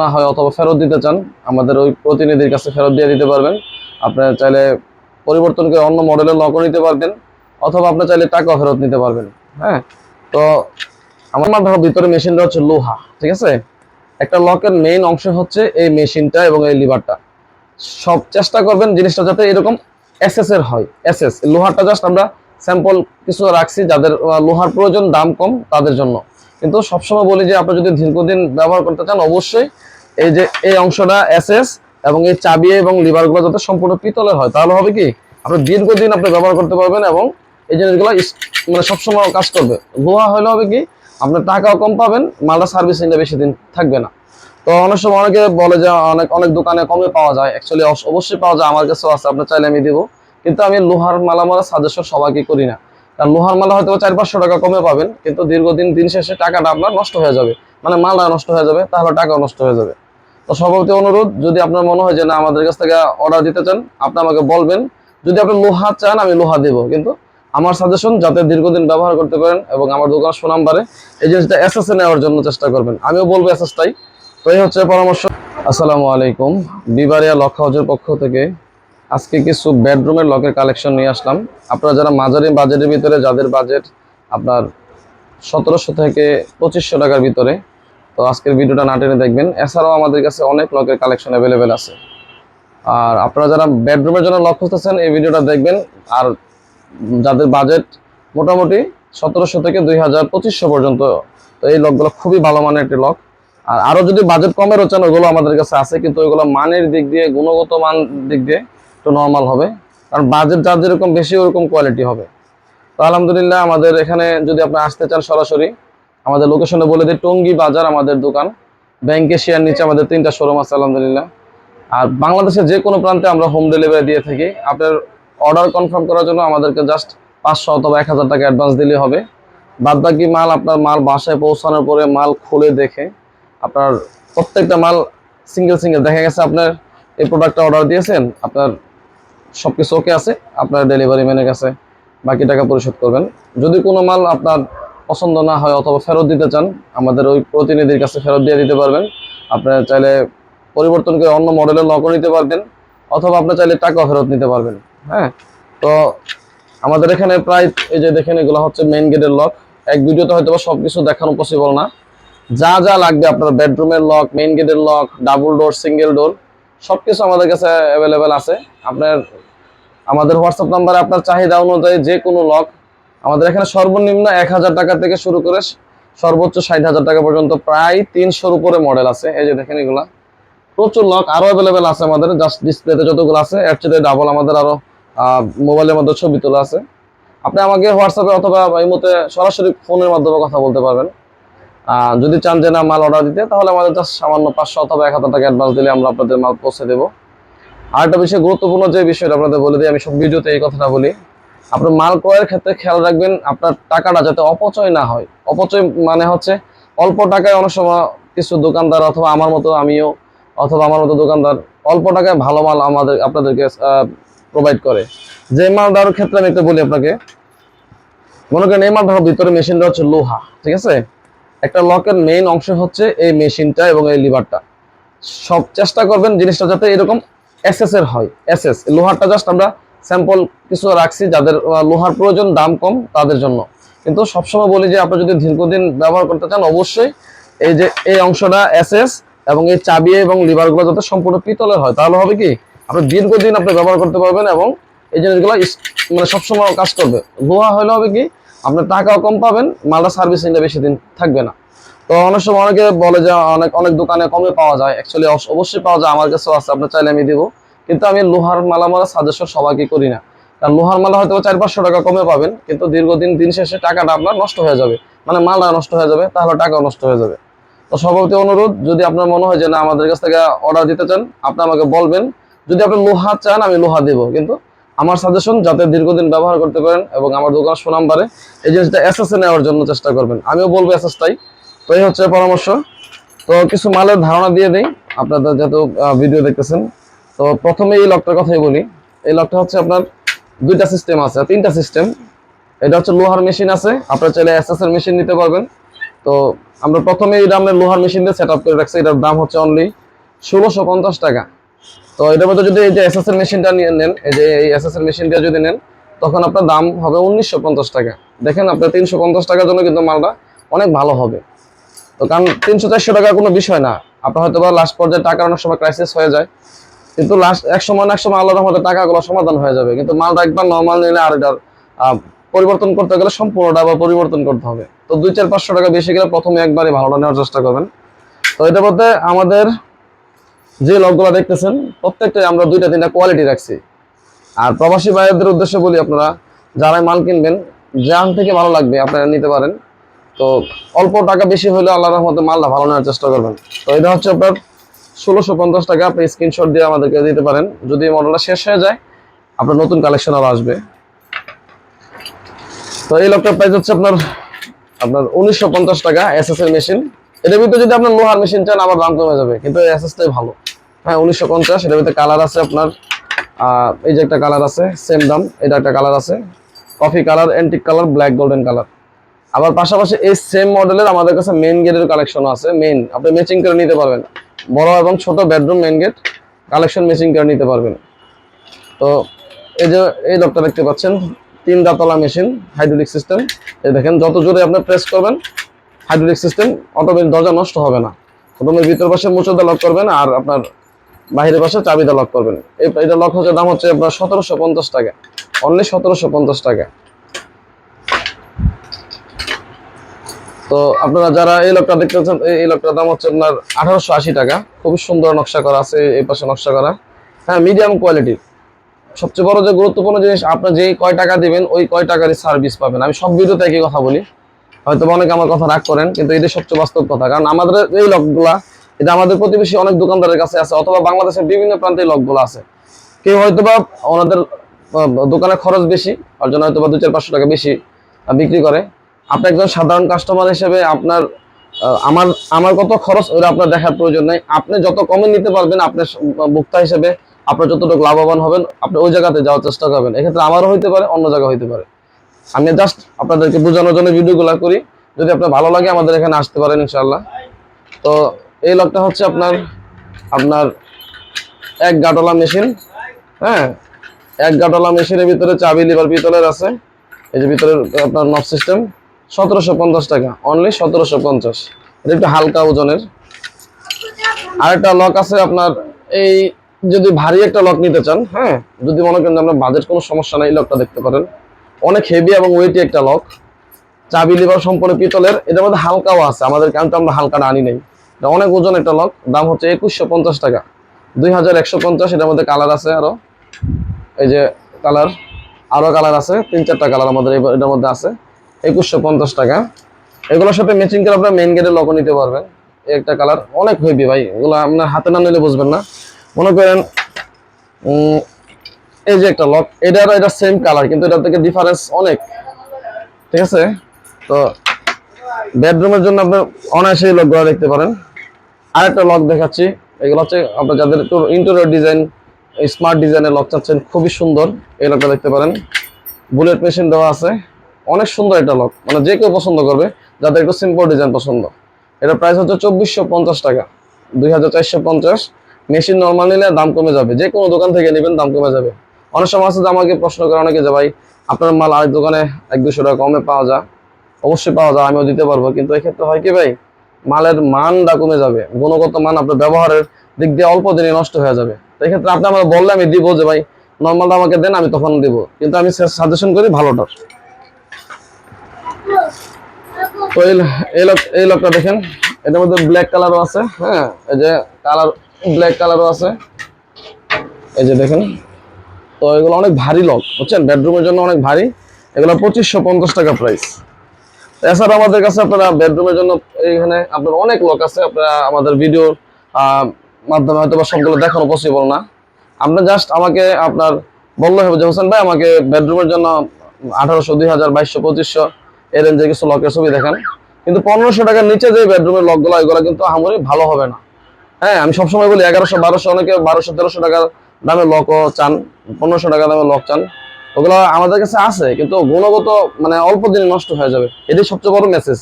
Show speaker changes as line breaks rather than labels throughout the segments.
না হয় অথবা ফেরত দিতে চান, আমাদের ওই প্রতিনিধির কাছে ফেরত দিয়ে দিতে পারবেন। আপনারা চাইলে পরিবর্তন করে অন্য মডেলের লকও নিতে পারবেন অথবা আপনার চাইলে টাকা ফেরত নিতে পারবেন হ্যাঁ? তো আমার মাথার ভিতরে মেশিনটা হচ্ছে লোহা, ঠিক আছে? একটা লকের মেইন অংশ হচ্ছে এই মেশিনটা এবং এই লিভারটা সব চেষ্টা করবেন জিনিসটা যাতে এরকম এসএস এর হয় এসএস লোহারটা জাস্ট আমরা স্যাম্পল কিছু রাখছি যাদের লোহার প্রয়োজন, দাম কম তাদের জন্য। কিন্তু সবসময় বলি যে আপনি যদি দীর্ঘদিন ব্যবহার করতে চান, অবশ্যই এই যে এই অংশটা এসএস এবং এই চাবি এবং লিভারগুলো যাতে সম্পূর্ণ পিতলের হয়, তাহলে হবে কি, আপনি দীর্ঘদিন আপনি ব্যবহার করতে পারবেন এবং এই জিনিসগুলো মানে সবসময় কাজ করবে। লোহা হলে হবে কি আপনার টাকাও কম পাবেন, মালটা সার্ভিসিংটা বেশি দিন থাকবে না। তো অনেক সময় অনেকে বলে যে অনেক অনেক দোকানে কমে পাওয়া যায়। অ্যাকচুয়ালি অবশ্যই পাওয়া যায়, আমার কাছেও আছে, আপনার চাইলে আমি দিব। কিন্তু আমি লোহার মালা মালা সাজেশন সবাইকে করি না। লোহার মালা হয়তো চার পাঁচশো টাকা কমে পাবেন, কিন্তু দীর্ঘদিন দিন শেষে টাকাটা আপনার নষ্ট হয়ে যাবে। মানে মালটা নষ্ট হয়ে যাবে, তাহলে টাকাও নষ্ট হয়ে যাবে। তো সভাপতি অনুরোধ, যদি আপনার মনে হয় যে না, আমাদের কাছ থেকে অর্ডার দিতে চান, আপনি আমাকে বলবেন। যদি আপনি লোহা চান, আমি লোহা দেবো, কিন্তু আমার সাজেশন যাতে দীর্ঘদিন ব্যবহার করতে পারেন এবং আমার দোকান সুনাম বাড়ে, এই জিনিসটা এসএস এ নেওয়ার জন্য চেষ্টা করবেন। আমিও বলব এসএসটাই তো এই হচ্ছে পরামর্শ। আসসালামু আলাইকুম। বিবারিয়া লক হাউজের পক্ষ থেকে আজকে কিছু বেডরুমের লকের কালেকশন নিয়ে আসলাম। আপনারা যারা মাঝারি বাজেটের ভিতরে, যাদের বাজেট আপনার সতেরোশো থেকে পঁচিশশো টাকার ভিতরে, তো আজকের ভিডিওটা না টেনে দেখবেন। এছাড়াও আমাদের কাছে অনেক লকের কালেকশন অ্যাভেলেবেল আছে। আর আপনারা যারা বেডরুমের জন্য লক খুঁজতেছেন, এই ভিডিওটা দেখবেন। আর যাদের বাজেট মোটামুটি সতেরোশো থেকে দুই হাজার পঁচিশশো পর্যন্ত, তো এই লকগুলো খুবই ভালো মানের একটি লক আর আরও যদি বাজেট কমের হচ্ছেন ওগুলো আমাদের কাছে আছে। কিন্তু ওইগুলো মানের দিক দিয়ে, গুণগত মান দিক দিয়ে একটু নর্মাল হবে। কারণ বাজেট যার যেরকম বেশি, ওরকম কোয়ালিটি হবে। তো আলহামদুলিল্লাহ আমাদের এখানে যদি আপনি আসতে চান সরাসরি, আমাদের লোকেশনে বলে দিই, টঙ্গি বাজার আমাদের দোকান। ব্যাংক এশিয়ার নিচে আমাদের তিনটা শোরুম আছে, আলহামদুলিল্লাহ। আর বাংলাদেশের যে কোনো প্রান্তে আমরা হোম ডেলিভারি দিয়ে থাকি। আপনার অর্ডার কনফার্ম করার জন্য আমাদেরকে জাস্ট পাঁচশো অথবা এক হাজার টাকা অ্যাডভান্স দিলে হবে। বাদ বাকি মাল আপনার মাল বাসায় পৌঁছানোর পরে মাল খুলে দেখে আপনার প্রত্যেকটা মাল সিঙ্গেল সিঙ্গেল দেখা গেছে আপনার এই প্রোডাক্টটা অর্ডার দিয়েছেন, আপনার সব কিছু ওকে আছে, আপনার ডেলিভারি ম্যানের কাছে বাকি টাকা পরিশোধ করবেন। যদি কোনো মাল আপনার পছন্দ না হয় অথবা ফেরত দিতে চান, আমাদের ওই প্রতিনিধির কাছে ফেরত দিয়ে দিতে পারবেন। আপনার চাইলে পরিবর্তন করে অন্য মডেলের লকও নিতে পারবেন অথবা আপনার চাইলে টাকাও ফেরত নিতে পারবেন হ্যাঁ? তো আমাদের এখানে প্রায় এই যে দেখেন, এগুলো হচ্ছে মেইন গেটের লক এক ভিডিওতে হয়তো সব কিছু দেখানো পসিবল না। যা যা লাগবে আপনার বেডরুমের লক মেইন গেটের lock double door single door সব কিছু আমাদের কাছে অ্যাভেলেবেল আছে। আপনার আমাদের হোয়াটসঅ্যাপ নাম্বারে আপনার চাহিদা অনুযায়ী যে কোনো লক আমাদের এখানে সর্বনিম্ন এক হাজার টাকা থেকে শুরু করে সর্বোচ্চ ষাট হাজার টাকা পর্যন্ত প্রায় তিনশোর উপরে মডেল আছে। এই যে দেখেন এগুলা। প্রচুর লক আরও অ্যাভেলেবেল আছে আমাদের। জাস্ট ডিসপ্লেতে যতগুলো আছে, এর চেয়ে ডাবল আমাদের আরও মোবাইলের মধ্যে ছবি তোলা আছে। আপনি আমাকে হোয়াটসঅ্যাপে অথবা এই মতে সরাসরি ফোনের মাধ্যমে কথা বলতে পারবেন। যদি চান যে না, মাল অর্ডার দিতে, তাহলে আমাদের জাস্ট সামান্য পাঁচশো অথবা এক হাজার টাকা অ্যাডভান্স দিলে আমরা আপনাদের মাল পৌঁছে দেবো। আর একটা বিষয় গুরুত্বপূর্ণ যে বিষয়টা আপনাদের বলে দিই, আমি সব ভিডিওতে এই কথাটা বলি। আপনার মাল ক্রয়ের ক্ষেত্রে খেয়াল রাখবেন, আপনার টাকাটা যাতে অপচয় না হয়। অপচয় মানে হচ্ছে অল্প টাকায় অনেক সময় কিছু দোকানদার অথবা আমার মতো আমিও অথবা আমার মতো দোকানদার অল্প টাকায় ভালো মাল আমাদের, আপনাদেরকে প্রোভাইড করে। যে মাল মালটার ক্ষেত্রে আমি একটু বলি আপনাকে। মনে করেন এই মাল মালটার ভিতরে মেশিনটা হচ্ছে লোহা, ঠিক আছে? একটা লকের মেইন অংশ হচ্ছে এই মেশিনটা এবং এই লিভারটা সব চেষ্টা করবেন জিনিসটা যাতে এরকম এসএস এর হয় এসএস লোহারটা জাস্ট আমরা স্যাম্পল কিছু রাখছি যাদের লোহার প্রয়োজন, দাম কম তাদের জন্য। কিন্তু সবসময় বলি যে আপনি যদি দীর্ঘদিন ব্যবহার করতে চান, অবশ্যই এই যে এই অংশটা এসএস এবং এই চাবি এবং লিভারগুলো যাতে সম্পূর্ণ পিতলের হয়, তাহলে হবে কি? আপনি দীর্ঘদিন আপনি ব্যবহার করতে পারবেন এবং এই জিনিসগুলো মানে সবসময় কাজ করবে। লোহা হলে হবে কি? আপনার টাকাও কম পাবেন, মালটা সার্ভিসিংটা বেশি দিন থাকবে না। তো অনেক সময় অনেকে বলে যে অনেক অনেক দোকানে কমে পাওয়া যায়। অ্যাকচুয়ালি অবশ্যই পাওয়া যায়। আমার কাছেও আছে। আপনার চাইলে আমি দিব। কিন্তু আমি লোহার মালা মালা সাজেশন সবাইকে করি না। কারণ লোহার মালা হয়তো চার পাঁচশো টাকা কমে পাবেন, কিন্তু দীর্ঘদিন, দিন শেষে টাকাটা আপনার নষ্ট হয়ে যাবে। মানে মালটা নষ্ট হয়ে যাবে, তাহলে টাকাও নষ্ট হয়ে যাবে। তো সভাপতি অনুরোধ, যদি আপনার মনে হয় যে না, আমাদের কাছ থেকে অর্ডার দিতে চান, আপনি আমাকে বলবেন। যদি আপনি লোহা চান, আমি লোহা দেব। কিন্তু আমার সাজেশন যাতে দীর্ঘদিন ব্যবহার করতে পারেন এবং আমার দোকান সুনাম বাড়ে, এই জিনিসটা এসএস এ নেওয়ার জন্য চেষ্টা করবেন। আমিও বলব এসএসটাই তো এই হচ্ছে পরামর্শ। তো কিছু মালের ধারণা দিয়ে দিই। আপনাদের যেহেতু ভিডিও দেখতেছেন, তো প্রথমে এই লকটার কথাই বলি। এই লকটা হচ্ছে আপনার দুইটা সিস্টেম আছে, তিনটা সিস্টেম এটা হচ্ছে লোহার মেশিন আছে, আপনার চাইলে এসএস এর মেশিন নিতে পারবেন। তো আমরা প্রথমে এই দামের লোহার মেশিন দিয়ে সেট আপ করে রাখছি, এটার দাম হচ্ছে অনলি ষোলোশো পঞ্চাশ টাকা। তো এটার মধ্যে যদি এই যে এস এর মেশিনটা নিয়ে নেন, এই যে এই এস এর মেশিনটা যদি নেন, তখন আপনার দাম হবে উনিশশো পঞ্চাশ টাকা। দেখেন আপনার তিনশো পঞ্চাশ টাকার জন্য কিন্তু মালটা অনেক ভালো হবে। তো কারণ তিনশো চারশো টাকা কোনো বিষয় না। আপনার হয়তো বা লাস্ট পর্যায়ে টাকা অনেক সময় ক্রাইসিস হয়ে যায়। কিন্তু লাস্ট এক সময় এক সময় আল্লাহর রহমতে টাকাগুলো সমাধান হয়ে যাবে। কিন্তু মালটা একবার নর্মাল নিলে আর এটার পরিবর্তন করতে গেলে সম্পূর্ণটা বা পরিবর্তন করতে হবে। তো দুই চার পাঁচশো টাকা বেশি গেলে প্রথমে একবারই ভালোটা নেওয়ার চেষ্টা করবেন। তো এটা বলতে আমাদের যে লকগুলো দেখতেছেন, প্রত্যেকটাই আমরা দুইটা তিনটা কোয়ালিটি রাখছি। আর প্রবাসী ভাইদের উদ্দেশ্যে বলি আপনারা, যারাই মাল কিনবেন যান থেকে ভালো লাগবে আপনারা নিতে পারেন। তো অল্প টাকা বেশি হলে আল্লাহ রহমতে মালটা ভালো নেওয়ার চেষ্টা করবেন। তো এটা হচ্ছে আপনার ষোলোশো পঞ্চাশ টাকা, আপনি স্ক্রিনশট দিয়ে আমাদেরকে দিতে পারেন। যদি মডেলটা শেষ হয়ে যায়, আপনার নতুন কালেকশন আরও আসবে। তো এই লকটার প্রাইস হচ্ছে আপনার আপনার উনিশশো পঞ্চাশ টাকা এস এর মেশিন এটার ভিতরে যদি আপনার লোহার মেশিন চান, আবার দাম কমে যাবে। কিন্তু এস এসটাই ভালো। হ্যাঁ উনিশশো পঞ্চাশ, এটার ভিতরে কালার আছে আপনার এই যে একটা কালার আছে সেম দাম, এটা একটা কালার আছে। Coffee colour antique colour black golden colour আবার পাশাপাশি এই সেম মডেলের আমাদের কাছে মেইন গেটের কালেকশন আছে। মেন আপনি ম্যাচিং করে নিতে পারবেন। বড় এবং ছোট bedroom main gate collection matching করে নিতে পারবেন। তো এই যে, এই লকটা দেখতে পাচ্ছেন, তিন দাতলা মেশিন হাইড্রোলিক সিস্টেম এই দেখেন, যত জোরে আপনি প্রেস করবেন হাইড্রোলিক সিস্টেম অটোমেটিক দরজা নষ্ট হবে না। প্রথমে ভিতর পাশে মুচোদা লক করবেন আর আপনার বাইরের পাশে চাবিদা লক করবেন। এটা লক হচ্ছে দাম হচ্ছে আপনার সতেরোশো পঞ্চাশ টাকা। অনলি সতেরোশো পঞ্চাশ টাকা। তো আপনারা যারা এই লোকটা দেখতে পাচ্ছেন এই- লোকটার দাম হচ্ছে আপনার আঠারোশো আশি টাকা। খুবই সুন্দর নকশা করা আছে, এই পাশে নকশা করা। হ্যাঁ মিডিয়াম কোয়ালিটির সবচেয়ে বড় যে গুরুত্বপূর্ণ জিনিস আপনি যেই কয় টাকা দিবেন, ওই কয় টাকারই সার্ভিস পাবেন। আমি সব ভিডিওতে একই কথা বলি। হয়তো অনেকে আমার কথা রাগ করেন, কিন্তু এটাই সবচেয়ে বাস্তব কথা। কারণ আমাদের এই লকগুলা, এটা আমাদের প্রতিবেশী অনেক দোকানদারের কাছে আছে, অথবা বাংলাদেশের বিভিন্ন প্রান্তে এই লকগুলো আছে। কেউ হয়তো বা ওনাদের দোকানে খরচ বেশি ওর জন্য হয়তো বা দু চার পাঁচশো টাকা বেশি বিক্রি করে। আপনি একজন সাধারণ কাস্টমার হিসেবে আপনার আমার আমার কত খরচ ওটা আপনার দেখার প্রয়োজন নেই। আপনি যত কমে নিতে পারবেন আপনার ভোক্তা হিসেবে আপনার যতটুকু লাভবান হবেন, আপনি ওই জায়গাতে যাওয়ার চেষ্টা করবেন। এক্ষেত্রে আমারও হইতে পারে, অন্য জায়গা হইতে পারে। আমি জাস্ট আপনাদেরকে বোঝানোর জন্য ভিডিওগুলো করি। যদি আপনার ভালো লাগে, আমাদের এখানে আসতে পারেন ইনশাল্লাহ তো এই লকটা হচ্ছে আপনার আপনার এক গাটলা মেশিন হ্যাঁ? এক গাটলা মেশিনের ভিতরে চাবি লিভার পিতলের আছে। এই যে ভিতরের আপনার নব সিস্টেম সতেরোশো পঞ্চাশ টাকা। অনলি সতেরোশো পঞ্চাশ। এটা একটু হালকা ওজনের। আরেকটা লক আছে আপনার, এই যদি ভারী একটা লক নিতে চান হ্যাঁ যদি মনে করেন আপনার বাজেট কোনো সমস্যা নাই লকটা দেখতে পারেন। অনেক হেভি এবং ওয়েটি একটা লক চাবি লিভার সম্পূর্ণ পিতলের, এটার মধ্যে হালকাও আছে, আমাদের কেন তো আমরা হালকাটা আনি নাই। এটা অনেক ওজন একটা লক দাম হচ্ছে একুশশো পঞ্চাশ টাকা। দুই হাজার একশো পঞ্চাশ, এটার মধ্যে কালার আছে আরও এই যে কালার আরও কালার আছে, তিন চারটা কালার আমাদের এটার মধ্যে আছে। একুশশো পঞ্চাশ টাকা। এগুলোর সাথে ম্যাচিং করে আপনার মেইন গেটের লকও নিতে পারবেন। একটা কালার অনেক হেভি ভাই, এগুলো আপনার হাতে না নিলে বুঝবেন না। মনে করেন এই যে একটা লক এটার এটা সেম কালার কিন্তু এটার থেকে ডিফারেন্স অনেক। ঠিক আছে? তো বেডরুমের জন্য আপনার অনায়াসে এই লকগুলো দেখতে পারেন। আরেকটা লক দেখাচ্ছি, এগুলো হচ্ছে আপনার যাদের একটু ইন্টেরিয়র ডিজাইন স্মার্ট ডিজাইনের লক চাচ্ছেন, খুবই সুন্দর, এই লকটা দেখতে পারেন। বুলেট মেশিন দেওয়া আছে। অনেক সুন্দর একটা লক মানে যে কেউ পছন্দ করবে, যাদের একটু সিম্পল ডিজাইন পছন্দ। এটা প্রাইস হচ্ছে চব্বিশশো পঞ্চাশ টাকা, দুই হাজার চারশো পঞ্চাশ। মেশিন নর্মাল নিলে দাম কমে যাবে। যে কোনো দোকান থেকে নেবেন, দাম কমে যাবে। অনেক সময় আছে যে আমাকে প্রশ্ন করে অনেকে যে, ভাই, আপনার মাল আরেক দোকানে এক দুশো টাকা কমে পাওয়া যায়? অবশ্যই পাওয়া যায়, আমিও দিতে পারব। কিন্তু এক্ষেত্রে হয় কি ভাই, মালের মানটা কমে যাবে। গুণগত মান আপনার ব্যবহারের দিক দিয়ে অল্প দিনে নষ্ট হয়ে যাবে। এক্ষেত্রে আপনি আমাকে বললে আমি দিব যে, ভাই নর্মালটা আমাকে দেন, আমি তখন দিব। কিন্তু আমি সাজেশন করি ভালোটা তো এই এই লোক এই লোকটা দেখেন, এটার মধ্যে ব্ল্যাক কালারও আছে হ্যাঁ? এই যে কালার ব্ল্যাক কালারও আছে। এই যে দেখেন, তো এগুলো অনেক ভারী লক, বুঝছেন? বেডরুমের জন্য অনেক ভারী, এগুলো পঁচিশশো পঞ্চাশ টাকা প্রাইস এছাড়া আমাদের কাছে আপনারা বেডরুমের জন্য এইখানে আপনার অনেক লোক আছে, আপনারা আমাদের ভিডিও মাধ্যমে হয়তো বা সবগুলো দেখানো পসিবল না। আপনি জাস্ট আমাকে আপনার বললে হবে যে, হোসেন ভাই, আমাকে বেডরুমের জন্য আঠারোশো, দুই হাজার, বাইশশো, পঁচিশশো এই রেঞ্জে কিছু লকের ছবি দেখেন। কিন্তু পনেরোশো টাকার নিচে যে বেডরুমের লকগুলো এগুলো কিন্তু আমারই ভালো হবে না। হ্যাঁ আমি সবসময় বলি এগারোশো, বারোশো, অনেকে বারোশো, তেরোশো টাকার দামে লকও চান, পনেরোশো টাকা দামে লক চান। ওগুলো আমাদের কাছে আছে, কিন্তু গুণগত মানে অল্প দিনে নষ্ট হয়ে যাবে। এটাই সবচেয়ে বড় মেসেজ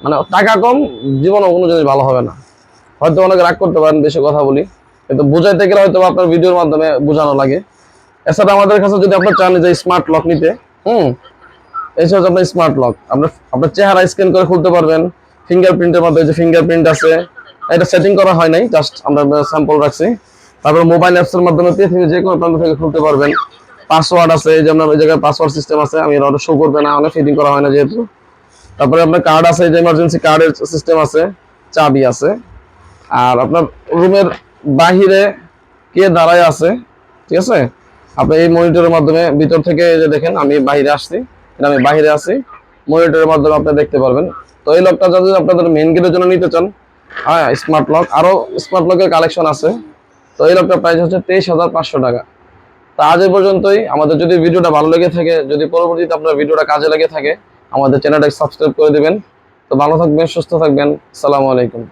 মানে টাকা কম, জীবনে কোনো জিনিস ভালো হবে না। হয়তো অনেকে রাগ করতে পারেন, বেশি কথা বলি। কিন্তু বুঝাইতে গেলে হয়তো আপনার ভিডিওর মাধ্যমে বোঝানো লাগে। এছাড়া আমাদের কাছে যদি আপনার চান যে স্মার্ট লক নিতে, হুম এসে হচ্ছে আপনার স্মার্ট লক আপনার আপনার চেহারা স্ক্যান করে খুলতে পারবেন। ফিঙ্গারপ্রিন্টের মাধ্যমে যে ফিঙ্গারপ্রিন্ট আছে, এটা সেটিং করা হয় নাই জাস্ট আমরা স্যাম্পল রাখছি। তারপর মোবাইল অ্যাপসের মাধ্যমে পৃথিবীর যে কোনো প্রান্ত থেকে খুলতে পারবেন। পাসওয়ার্ড আছে, এই যে আপনার ওই জায়গায় পাসওয়ার্ড সিস্টেম আছে, আমি এটা শো করবে না, অনেক ফিটিং করা হয় না যেহেতু। তারপরে আপনার কার্ড আছে যে ইমার্জেন্সি কার্ডের সিস্টেম আছে, চাবি আছে। আর আপনার রুমের বাহিরে কে দাঁড়ায় আছে, ঠিক আছে? আপনি এই মনিটরের মাধ্যমে ভিতর থেকে যে দেখেন, আমি বাইরে আসছি। এটা আমি বাইরে আছি। মনিটরের মাধ্যমে আপনি দেখতে পারবেন। তো এই লকটা যদি আপনাদের মেইন গেটের জন্য নিতে চান হ্যাঁ স্মার্ট লক আরও স্মার্ট লকের কালেকশন আছে। তো এই লকটার প্রাইস হচ্ছে তেইশ হাজার পাঁচশো টাকা। তা আজ পর্যন্তই। আমাদের যদি ভিডিওটা ভালো লেগে থাকে, যদি পরবর্তীতে আপনার ভিডিওটা কাজে লেগে থাকে, আমাদের চ্যানেলটাকে সাবস্ক্রাইব করে দিবেন। তো ভালো থাকবেন, সুস্থ থাকবেন। সালামু আলাইকুম।